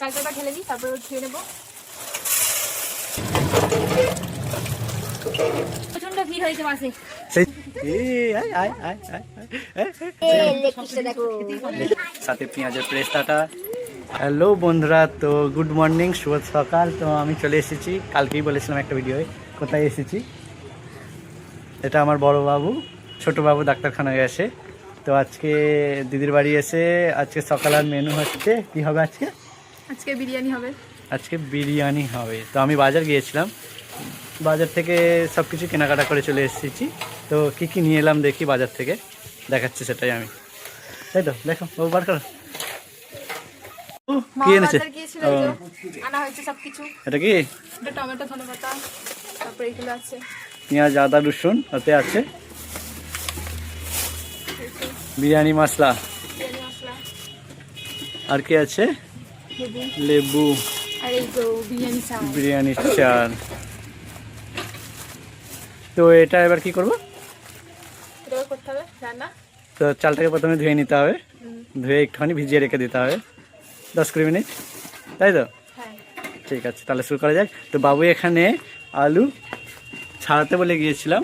চালটা ঢেলে দিই তারপর ধুয়ে নেব। প্রচণ্ড ভিড় হয়েছে। দেখো। সাথে পেঁয়াজের প্রেস্তাটা হ্যালো বন্ধুরা তো গুড মর্নিং শুভ সকাল। তো আমি চলে এসেছি। কালকেই বলেছিলাম একটা ভিডিওয়ে কোথায় এসেছি? এটা আমার বড় বাবু ছোট বাবু ডাক্তারখানায় গেছে তো আজকে দিদির বাড়ি এসে আজকে সকালের মেনু হচ্ছে কি হবে আজকে? আজকে বিরিয়ানি হবে। আজকে বিরিয়ানি হবে। তো আমি বাজার গিয়েছিলাম। বাজার থেকে সব কিছু কেনাকাটা করে চলে এসেছি। তো কি কি নিয়ে এলাম দেখি বাজার থেকে। দেখাচ্ছি সেটাই আমি। তাই তো? দেখো ও বার করো। কি এনেছে? আনা হয়েছে এটা কি? এটা টমেটো ধনে পাতা তারপরে এগুলো আছে। পেঁয়াজ আদা রসুন ওতে আছে। বিরিয়ানি মশলা। আর কি আছে? লেবু বিরিয়ানি চাল। তো এটা এবার কি করব? তো চালটাকে প্রথমে ধুয়ে নিতে হবে। ধুয়ে একটুখানি ভিজিয়ে রেখে দিতে হবে। দশ কুড়ি মিনিট। তাই তো? হ্যাঁ। ঠিক আছে তাহলে শুরু করা যাক। তো বাবু এখানে আলু ছাড়াতে বলে গিয়েছিলাম।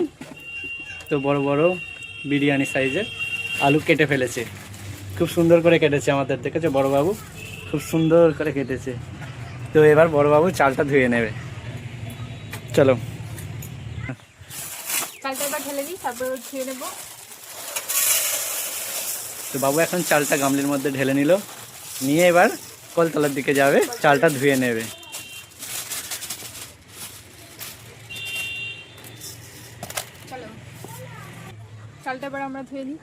তো বড় বড় বিরিয়ানি সাইজের আলু কেটে ফেলেছে। খুব সুন্দর করে কেটেছে আমাদের দেখেছে বড় বাবু? খুব সুন্দর করে কেটেছে। তো এবার বড়বাবু চালটা ধুয়ে নেবে। চলো। চালটা এবার ঢেলে দিই তারপর ধুয়ে নেব। তো বাবু এখন চালটা গামলির মধ্যে ঢেলে নিল। নিয়ে এবার কলতলার দিকে যাবে চালটা ধুয়ে নেবে। চলো। চালটা এবার আমরা ধুয়ে নিই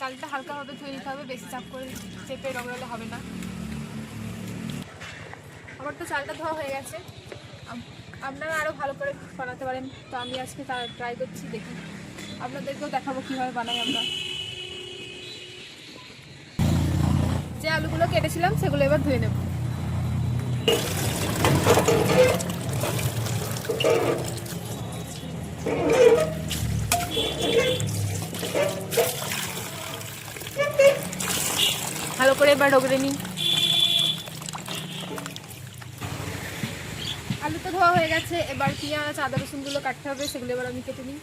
চালটা হালকাভাবে ধুয়ে নিতে হবে, বেশি চাপ করে চেপে রগড়ালে হবে না। আমার তো চালটা ধোয়া হয়ে গেছে। আপনারা আরও ভালো করে বানাতে পারেন, তো আমি আজকে তা ট্রাই করছি, দেখি। আপনাদেরকেও দেখাবো কীভাবে বানাই আমরা। যে আলুগুলো কেটেছিলাম, সেগুলো এবার ধুয়ে নেব। করে এবার ডগরে নিই আলু তো ধোয়া হয়ে গেছে এবার পেঁয়াজ আদা রসুনগুলো কাটতে হবে সেগুলো এবার আমি কেটে নিই।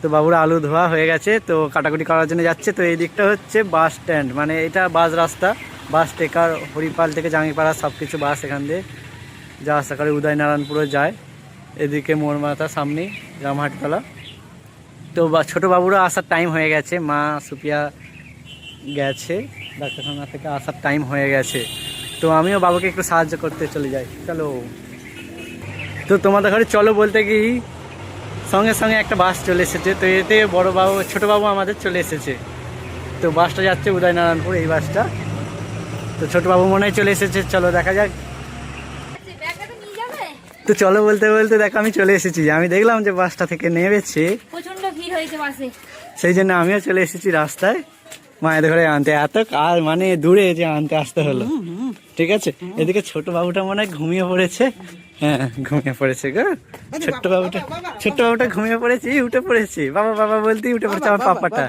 তো বাবুর আলু ধোয়া হয়ে গেছে তো কাটাকুটি করার জন্য যাচ্ছে। তো এই দিকটা হচ্ছে বাস স্ট্যান্ড মানে এটা বাস রাস্তা। বাস টেকার হরিপাল থেকে জাঙ্গিপাড়া সব কিছু বাস এখান দিয়ে। যা আশা করে উদয়নারায়ণপুরে যায়। এদিকে মোড়মাথা সামনেই রামহাটতলা। তো বা ছোটো বাবুরা আসার টাইম হয়ে গেছে। মা সুপিয়া গেছে ডাক্তারখানা থেকে আসার টাইম হয়ে গেছে। তো আমিও বাবুকে একটু সাহায্য করতে চলে যাই। চলো। তো তোমাদের ঘরে চলো বলতে কি সঙ্গে সঙ্গে একটা বাস চলে এসেছে। তো এতে বড় বাবু ছোটো বাবু আমাদের চলে এসেছে। তো বাসটা যাচ্ছে উদয়নারায়ণপুর এই বাসটা তো ছোট বাবু মনে হয় চলে এসেছে। চলো দেখা যাক। তো চলো বলতে বলতে দেখো আমি চলে এসেছি। আমি দেখলাম যে বাসটা থেকে নেমেছে। প্রচণ্ড ভিড় হয়েছে বাসে সেই জন্য আমিও চলে এসেছি রাস্তায়। মায়ের ঘরে আনতে। এত কাল মানে দূরে যে আনতে আসতে হলো। ঠিক আছে? এদিকে ছোট বাবুটা মনে হয় ঘুমিয়ে পড়েছে। হ্যাঁ ঘুমিয়ে পড়েছে গো। ছোট্ট বাবুটা ছোট্ট বাবুটা ঘুমিয়ে পড়েছে। উঠে পড়েছে। বাবা বাবা বলতেই উঠে পড়েছে আমার পাপাটা।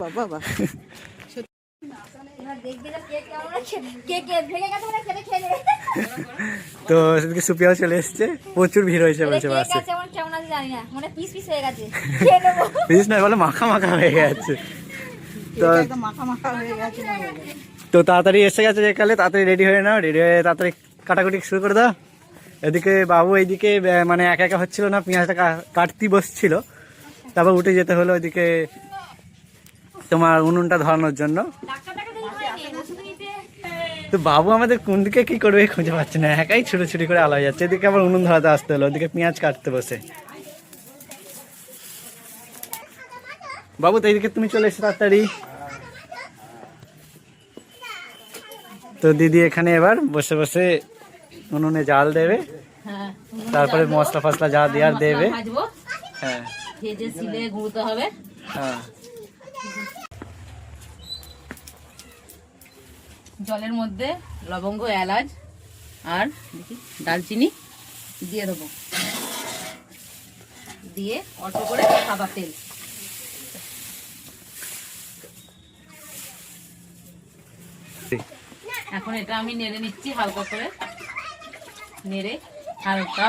তো সেদিকে সুপিয়াও চলে এসছে। প্রচুর ভিড় হয়েছে বলছে বাসে। কেমন আছে জানি না। মানে পিস না বলে মাখা মাখা হয়ে গেছে। তো তো তাড়াতাড়ি এসে গেছে যে কালে তাড়াতাড়ি রেডি হয়ে নাও রেডি হয়ে তাড়াতাড়ি কাটাকুটি শুরু করে দাও। এদিকে বাবু এইদিকে মানে একা একা হচ্ছিল না পেঁয়াজটা কা- কাটতে বসছিল। তারপর উঠে যেতে হলো ওইদিকে তোমার উনুনটা ধরানোর জন্য। তো বাবু আমাদের কোন দিকে কি করবে খুঁজে পাচ্ছে না একাই ছুটো ছুটি করে আলো যাচ্ছে। এদিকে আবার উনুন ধরাতে আসতে হলো ওদিকে পেঁয়াজ কাটতে বসে। বাবু তো এইদিকে তুমি চলে এসো তাড়াতাড়ি। তো দিদি এখানে এবার বসে বসে উনুনে জাল দেবে। তারপরে মশলা ফসলা যা দেওয়ার দেবে। হ্যাঁ। হবে। হ্যাঁ। জলের মধ্যে লবঙ্গ এলাচ আর দেখি দালচিনি দিয়ে দেবো। দিয়ে অল্প করে সাদা তেল। এখন এটা আমি নেড়ে নিচ্ছি হালকা করে। নেড়ে হালকা।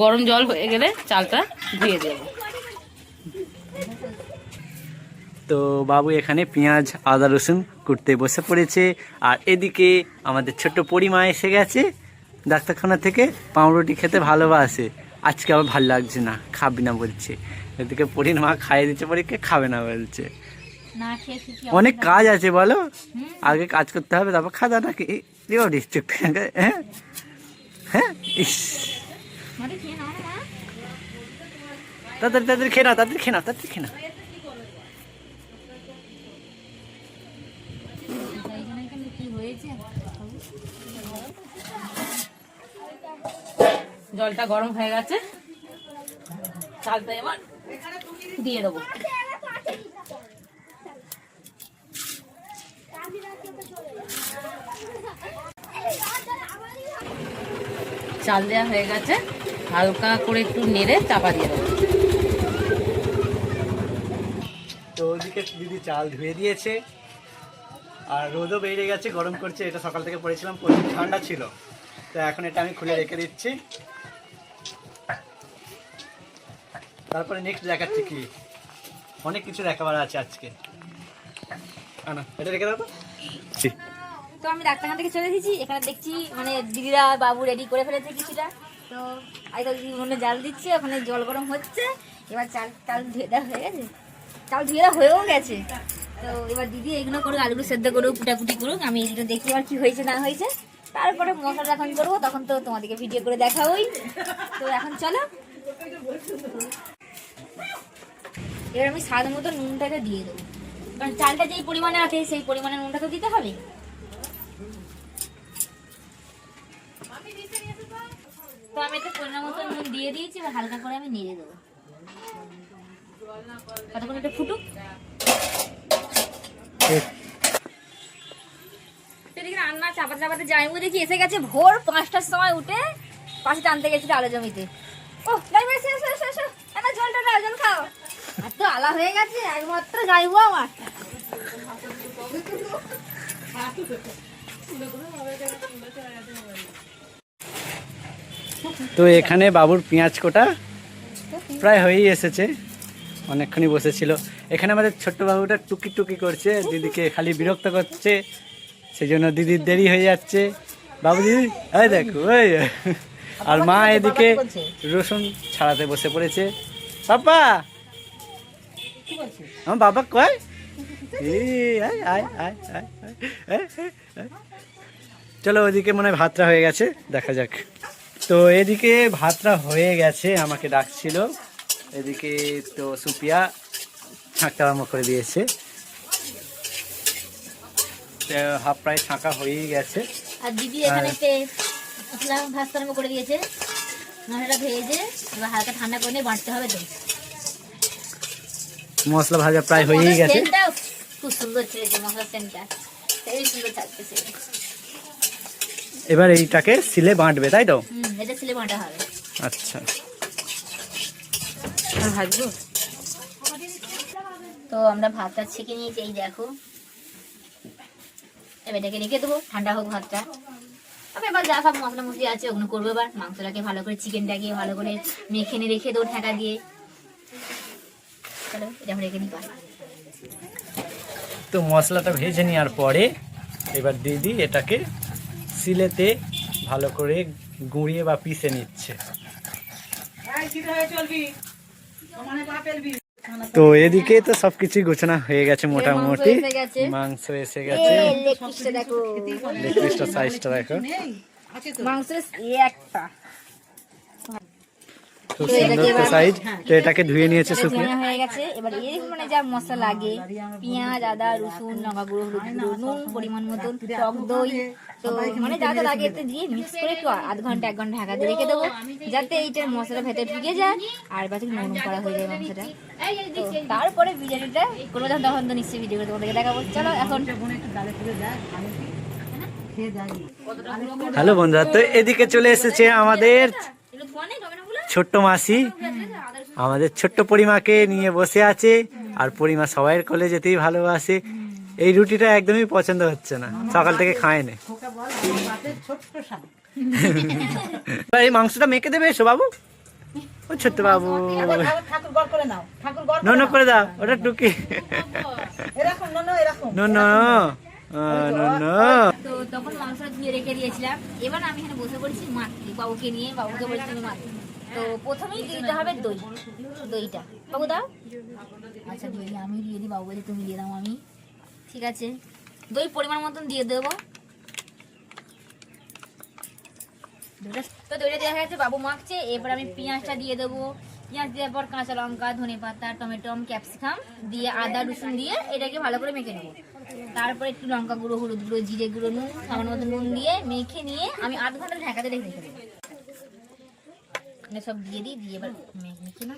গরম জল হয়ে গেলে চালটা ধুয়ে দেবো। তো বাবু এখানে পেঁয়াজ, আদা, রসুন কুটতে বসে পড়েছে। আর এদিকে আমাদের ছোট্ট পরিমা এসে গেছে ডাক্তারখানা থেকে, পাউরুটি খেতে ভালোবাসে। আজকে আবার ভালো লাগছে না, খাবি না বলছে। এদিকে পরিমা খাইয়ে দিচ্ছে পরীক্ষা খাবে না বলছে। অনেক কাজ আছে বলো। আগে কাজ করতে হবে তারপর খাওয়া নাকি? এই, রে বাবা, চুপ করে হ্যাঁ? হ্যাঁ? ইস। খেয়ে নাও তাড়াতাড়ি খেয়ে নাও তাড়াতাড়ি খেয়ে নাও। জলটা গরম হয়ে গেছে। চালটা এবার দিয়ে দেবো। চাল দেওয়া হয়ে গেছে। হালকা করে একটু নেড়ে চাপা দিয়ে দেবো। তো ওদিকে দিদি চাল ধুয়ে দিয়েছে। আর রোদও বেরিয়ে গেছে, গরম করছে, এটা সকাল থেকে পড়েছিলাম, প্রচুর ঠান্ডা ছিল। তো এখন এটা আমি খুলে রেখে দিচ্ছি। তারপরে নেক্সট দেখাচ্ছি কি। অনেক কিছু দেখাবার আছে আজকে। এটা রেখে দাও তো। তো আমি ডাক্তারখানা থেকে চলে এসেছি। এখানে দেখছি মানে দিদিরা, বাবু রেডি করে ফেলেছে কিছুটা। তো আজকাল দিদি উনুনে জাল দিচ্ছে, ওখানে জল গরম হচ্ছে। এবার চাল চাল ধুয়ে দেওয়া হয়ে গেছে? চাল ধুয়ে দেওয়া হয়েও গেছে। তো এবার দিদি এগুলো করুক, আলুগুলো সেদ্ধ করুক, কুটাকুটি করুক। আমি এগুলো দেখি এবার কি হয়েছে, না হয়েছে। তারপরে মশলা যখন করব, তখন তো তোমাদেরকে ভিডিও করে দেখাবোই। তো এখন চলো। এবার আমি স্বাদ মতো নুনটাকে দিয়ে দেবো। কারণ চালটা যেই পরিমাণে আছে, সেই পরিমাণে নুনটা তো দিতে হবে। তো আমি একটা পরিমাণ মতো নুন দিয়ে দিয়েছি এবার হালকা করে আমি নেড়ে দেবো। কতক্ষণ এটা ফুটুক? রান্না চাপাতে চাপাতে যাইমু দেখি এসে গেছে ভোর পাঁচটার সময় উঠে পাশে টানতে গেছিল আলো জমিতে। ও যাইবো এসে এসো এসো এসো একটা জলটা দাও জল খাও। আর তো আলা হয়ে গেছে একমাত্র যাইবো আমার। তো এখানে বাবুর পেঁয়াজ কোটা প্রায় হয়েই এসেছে। অনেকক্ষণই বসেছিল। এখানে আমাদের ছোট্ট বাবুটা টুকি টুকি করছে দিদিকে খালি বিরক্ত করছে সেই জন্য দিদির দেরি হয়ে যাচ্ছে। বাবু দিদি হ্যাঁ দেখো ওই। আর মা এদিকে রসুন ছাড়াতে বসে পড়েছে। বাবা আমার বাবা কয়? চলো ওদিকে মনে হয় ভাতটা হয়ে গেছে দেখা যাক। তো এদিকে ভাতটা হয়ে গেছে আমাকে ডাকছিল। এদিকে তো সুপিয়া ছাঁকটা আরম্ভ করে দিয়েছে। হাফ প্রায় ছাঁকা হয়েই গেছে। আর দিদি এখানে মশলা ভাজতে আরম্ভ করে দিয়েছে। মশলাটা ভেজে এবার হালকা ঠান্ডা করে নিয়ে বাঁটতে হবে তো। মশলা ভাজা প্রায় হয়েই গেছে। খুব সুন্দর ছেড়েছে মশলার সেন্টটা। সেই সুন্দর থাকতেছে। এবার এইটাকে সিলে বাঁটবে তাই তো? এটা ছিলে বাঁটা হবে। আচ্ছা। ভাজবো? তো আমরা ভাতটা ছেঁকে নিয়েছি এই দেখো। এবার এটাকে রেখে দেবো ঠান্ডা হোক ভাতটা। তবে এবার যা সব মশলা মশলি আছে ওগুলো করব এবার। মাংসটাকে ভালো করে চিকেনটাকে ভালো করে মেখে নিয়ে রেখে দেবো ঢাকা দিয়ে। চলো এটা রেখে নিই তো মশলাটা ভেজে নেওয়ার পরে এবার দিয়ে দিই এটাকে সিলেতে ভালো করে গুঁড়িয়ে বা পিষে নিচ্ছে। তো এদিকে তো সবকিছু গোছানো হয়ে গেছে মোটামুটি। মাংস এসে গেছে। সাইজটা দেখো। মাংসের ইয়ে একটা। খুব সুন্দর তো সাইজ তো এটাকে ধুয়ে নিয়েছে এটা হয়ে গেছে। এবার এর মানে যা মশলা লাগে পেঁয়াজ আদা রসুন লঙ্কা গুঁড়ো হলুদ নুন পরিমাণ মতন টক দই তো মানে যা যা লাগে এতে দিয়ে মিক্স করে একটু আধ ঘণ্টা এক ঘণ্টা ঢাকা দিয়ে রেখে দেবো যাতে এইটার মশলা ভেতরে ঢুকে যায় আর নরম করা হয়ে যায় মাংসটা। তারপরে বিরিয়ানিটা কোনো যখন তখন তো নিশ্চয়ই ভিডিও করে তোমাদেরকে দেখাবো। চলো এখন। হ্যালো বন্ধুরা তো এদিকে চলে এসেছে আমাদের এগুলো ধোয়া নেই টমেটোগুলো ছোট্ট মাসি আমাদের ছোট্ট পরিমাকে নিয়ে বসে আছে, আর পরিমা সবাইয়ের কোলে যেতেই ভালোবাসে। এই রুটিটা একদমই পছন্দ হচ্ছে না, সকাল থেকে খায়নি এবার এই মাংসটা মেখে দেবে এসো বাবু। ও ছোট্ট বাবু। নন করে দাও, ওটা টুকি। নো নো নো তো তখন ধুয়ে রেখে দিয়েছিলাম। এবার আমি এখানে বসে পড়েছি মাখতে বাবুকে নিয়ে, বাবুকে বলেছি মাখতে তো প্রথমেই দিয়ে দিতে হবে দই। দইটা। বাবু দাও। আচ্ছা দই আমি দিয়ে দিই বাবু বলছে তুমি দিয়ে দাও আমি। ঠিক আছে। দই পরিমাণ মতন দিয়ে দেবো। তো দইটা দেওয়া হয়ে গেছে বাবু মাখছে। এবার আমি পেঁয়াজটা দিয়ে দেবো। পেঁয়াজ দেওয়ার পর কাঁচা লঙ্কা ধনে পাতা টমেটো ক্যাপসিকাম দিয়ে আদা রসুন দিয়ে এটাকে ভালো করে মেখে নেব। তারপরে একটু লঙ্কা গুঁড়ো হলুদ গুঁড়ো জিরে গুঁড়ো নুন সামান্য মতো নুন দিয়ে মেখে নিয়ে আমি আধ ঘণ্টা ঢাকাতে রেখে রেখে দেবো মানে সব দিয়ে দিই দিয়ে এবার মেখে না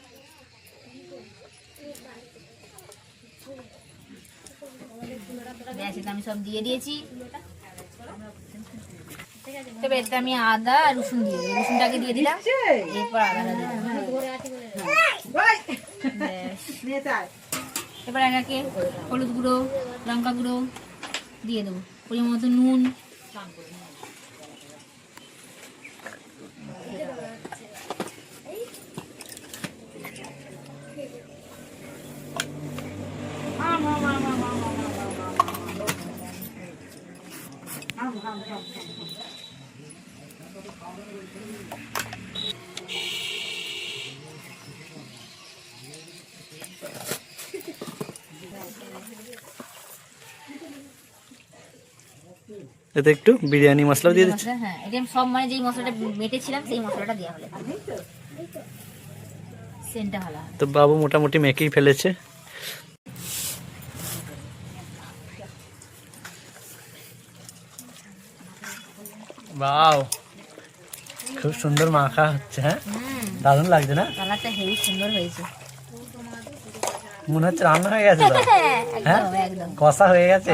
আমি সব দিয়ে দিয়েছি তবে এতে আমি আদা আর রসুন দিয়ে দিই রসুনটাকে দিয়ে দিলাম এরপর আদাটা দিলাম এবার একে হলুদ গুঁড়ো লঙ্কা গুঁড়ো দিয়ে দেবো পরিমাণ মতো নুন এতে একটু বিরিয়ানি মশলাও দিয়ে দিচ্ছে। মশলা, হ্যাঁ এটা সব মানে যেই মশলাটা মেটেছিলাম সেই মশলাটা দেওয়া হলে। সেন্টটা ভালো তো বাবু মোটামুটি মেকেই ফেলেছে। বাও খুব সুন্দর মাখা হচ্ছে হ্যাঁ? দারুণ লাগছে না? কালারটা হেভি সুন্দর হয়েছে। মনে হচ্ছে রান্না হয়ে গেছে তো? হ্যাঁ? কষা হয়ে গেছে?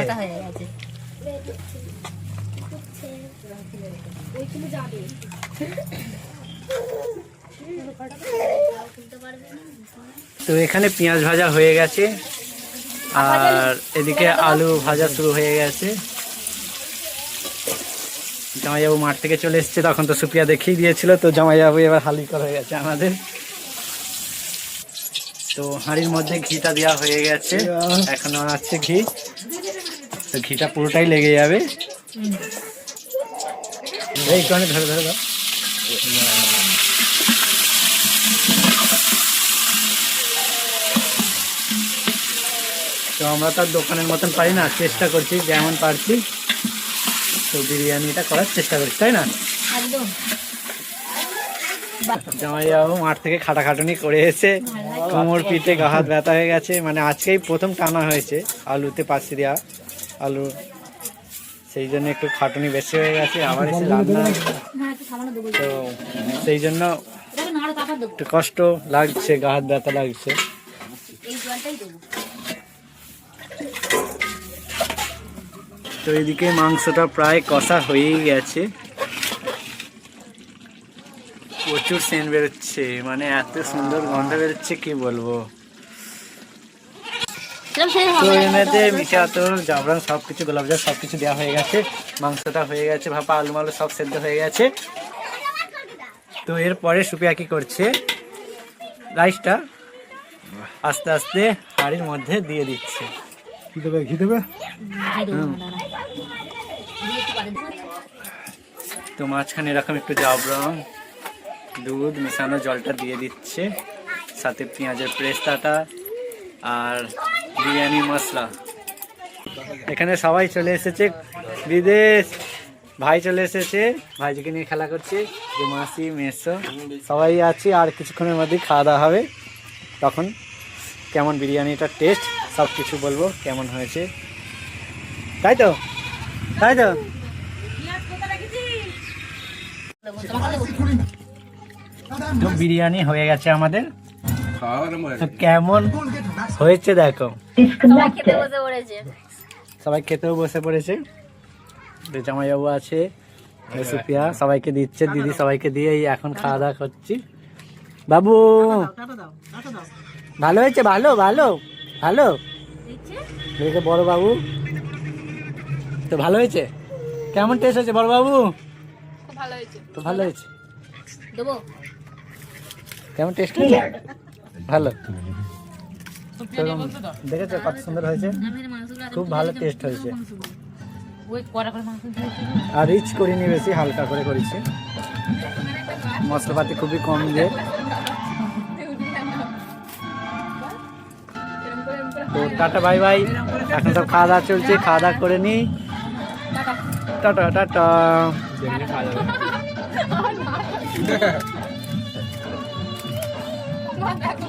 তো এখানে পেঁয়াজ ভাজা হয়ে গেছে আর এদিকে আলু ভাজা শুরু হয়ে গেছে। জামাইবাবু মাঠ থেকে চলে এসেছে, তখন তো সুপিয়া দেখিয়ে দিয়েছিল, তো জামাইবাবু এবার হালি করা হয়ে গেছে আমাদের। তো হাঁড়ির মধ্যে ঘিটা দেওয়া হয়ে গেছে, এখনও আছে ঘি। তো ঘিটা পুরোটাই লেগে যাবে। এই অনেক ধরে ধরে দাও। তো আমরা তার দোকানের মতন পারি না, চেষ্টা করছি, যেমন পারছি। তো বিরিয়ানিটা করার চেষ্টা করিস তাই না? একদম। জামাইবাবু মাঠ থেকে খাটাখাটুনি করে এসে কোমর পিঠে গা হাত ব্যথা হয়ে গেছে। মানে আজকেই প্রথম টানা হয়েছে আলুতে পাশে দেওয়া আলু। সেই জন্য একটু খাটুনি বেশি হয়ে গেছে আবার এসে রান্না। তো সেই জন্য একটু কষ্ট লাগছে গা হাত ব্যথা লাগছে এই জলটাই দেবো তো এদিকে মাংসটা প্রায় কষা হয়েই গেছে। প্রচুর সেন্ট বেরোচ্ছে মানে এত সুন্দর গন্ধ বেরোচ্ছে কি বলব? তো এর মধ্যে মিঠে আতর জাবরান সব কিছু গোলাপজাম সব কিছু দেওয়া হয়ে গেছে। মাংসটা হয়ে গেছে ভাপা আলু মালু সব সেদ্ধ হয়ে গেছে। তো এরপরে সুপিয়া কি করছে? রাইসটা আস্তে আস্তে হাঁড়ির মধ্যে দিয়ে দিচ্ছে। ঘি দেবো? বাদে দেবো। তো মাঝখানে এরকম একটু জাবরং দুধ মেশানো জলটা দিয়ে দিচ্ছে, সাথে পেঁয়াজের পেস্তাটা আর বিরিয়ানি মশলা। এখানে সবাই চলে এসেছে, বিদেশ, ভাই চলে এসেছে, ভাইজিকে নিয়ে খেলা করছে, যে মাসি, মেসো, সবাই আছে, আর কিছুক্ষণের মধ্যেই খাওয়া দাওয়া হবে। তখন কেমন বিরিয়ানিটার টেস্ট সব কিছু বলব, কেমন হয়েছে। তাই তো? তাই তো? বিরিয়ানি হয়ে গেছে আমাদের। তো কেমন হয়েছে দেখো। সবাই খেতেও বসে পড়েছে। জামাইবাবু আছে সুপিয়া সবাইকে দিচ্ছে দিদি সবাইকে দিয়ে এখন খাওয়া দাওয়া করছি। বাবু ভালো হয়েছে? ভালো ভালো ভালো। দেখে বড় বাবু তো ভালো হয়েছে? কেমন টেস্ট হয়েছে বড় বাবু খুব ভালো হয়েছে। তো ভালো হয়েছে। দেবো? কেমন টেস্ট হয়েছে? ভালো। দেখেছ কত সুন্দর হয়েছে? খুব ভালো টেস্ট হয়েছে। আর রিচ করিনি বেশি হালকা করে করেছি। মশলাপাতি খুবই কম দিয়ে তো টাটা বাই বাই। এখন সব খাওয়া দাওয়া চলছে খাওয়া দাওয়া করে নি। Tata tata. খাওয়া